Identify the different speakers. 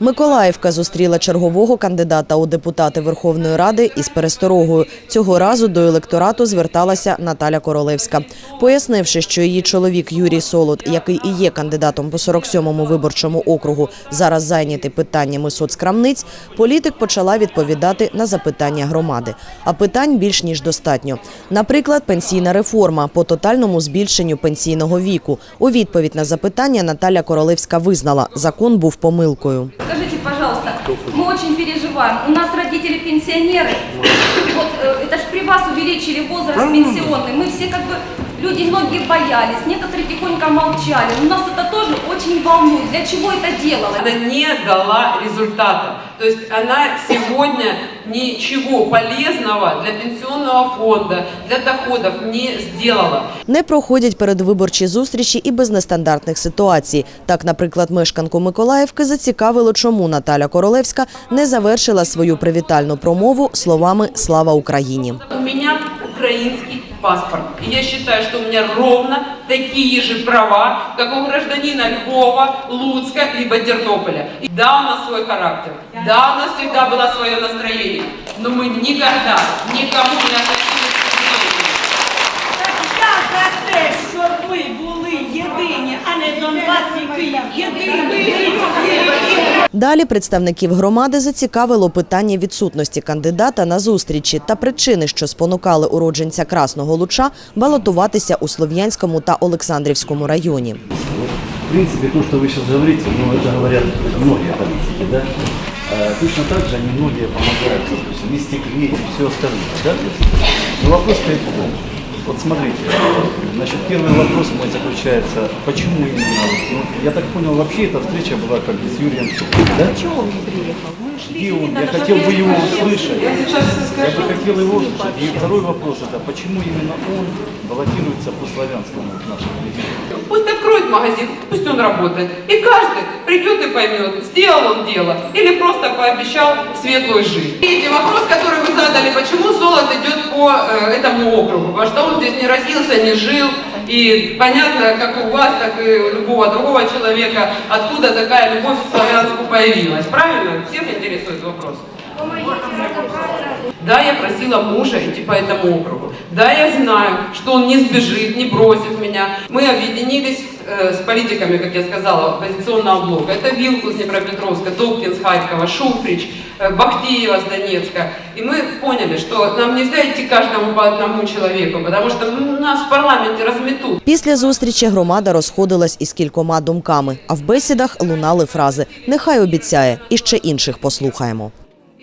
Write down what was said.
Speaker 1: Миколаївка зустріла чергового кандидата у депутати Верховної Ради із пересторогою. Цього разу до електорату зверталася Наталя Королевська, пояснивши, що її чоловік Юрій Солод, який і є кандидатом по 47-му виборчому округу, зараз зайнятий питаннями соцкрамниць. Політик почала відповідати на запитання громади. А питань більш ніж достатньо. Наприклад, пенсійна реформа по тотальному збільшенню пенсійного віку. У відповідь на запитання Наталя Королевська визнала, закон був помилкою.
Speaker 2: Скажите, пожалуйста, мы очень переживаем. У нас родители пенсионеры. Вот э, это ж при вас увеличили возраст пенсионный. Мы все как бы люди многие боялись, некоторые тихонько молчали. Но нас это тоже очень волнует. Для чего это делалось?
Speaker 3: Она не дала результата. То есть она сегодня ничего полезного для пенсионного фонда, для доходов не сделала.
Speaker 1: Не проходять передвиборчі зустрічі і без нестандартних ситуацій. Так, наприклад, мешканку Миколаївки зацікавило, чому Наталя Королевська не завершила свою привітальну промову словами Слава Україні.
Speaker 3: У меня украинский паспорт. И я считаю, что у меня ровно такие же права, как у гражданина Львова, Луцка, либо Тернополя. И да, у нас свой характер. Да, у нас всегда было свое настроение. Но мы никогда никому не относились к
Speaker 4: Я за те, були єдині, а не Донбас і Київ. Єдині.
Speaker 1: Далі представників громади зацікавило питання відсутності кандидата на зустрічі та причини, що спонукали уродженця Красного Луча балотуватися у Слов'янському та Олександрівському районі.
Speaker 5: В принципе, то, что вы сейчас говорите, ну, это говорят многие политики, да? Точно так же они многие помогают, допустим, вести клей и все остальное, да? Но вопрос стоит в том, вот смотрите, значит, первый вопрос мой заключается, почему именно, ну, я так понял, вообще эта встреча была как бы с Юрием Соболем, да? Почему он не приехал? Где он? Я хотел бы его услышать.
Speaker 3: Я сейчас
Speaker 5: Я бы хотел его услышать. И второй вопрос это, почему именно он баллотируется по славянскому нашему региону?
Speaker 3: Пусть откроет магазин, пусть он работает. И каждый придет и поймет, сделал он дело или просто пообещал светлую жизнь. Третий вопрос, который вы задали, почему Золот идет по э, этому округу? Потому что он здесь не родился, не жил. И понятно, как у вас, так и у любого другого человека, откуда такая любовь к славянску появилась. Правильно? Всех интересует вопрос. Да, я просила мужа идти по этому округу. Да, я знаю, что он не сбежит, не бросит меня. Мы объединились э, с политиками, как я сказала, оппозиционного блока. Это Вилку с Днепропетровска, Добкин с Харькова, Шуфрич, э, Бахтеева с Донецка. И мы поняли, что нам нельзя идти каждому по одному человеку, потому что ну, нас в парламенте разметут.
Speaker 1: Після зустрічі громада розходилась із кількома думками, а в бесідах лунали фрази «Нехай обіцяє» і ще інших послухаємо.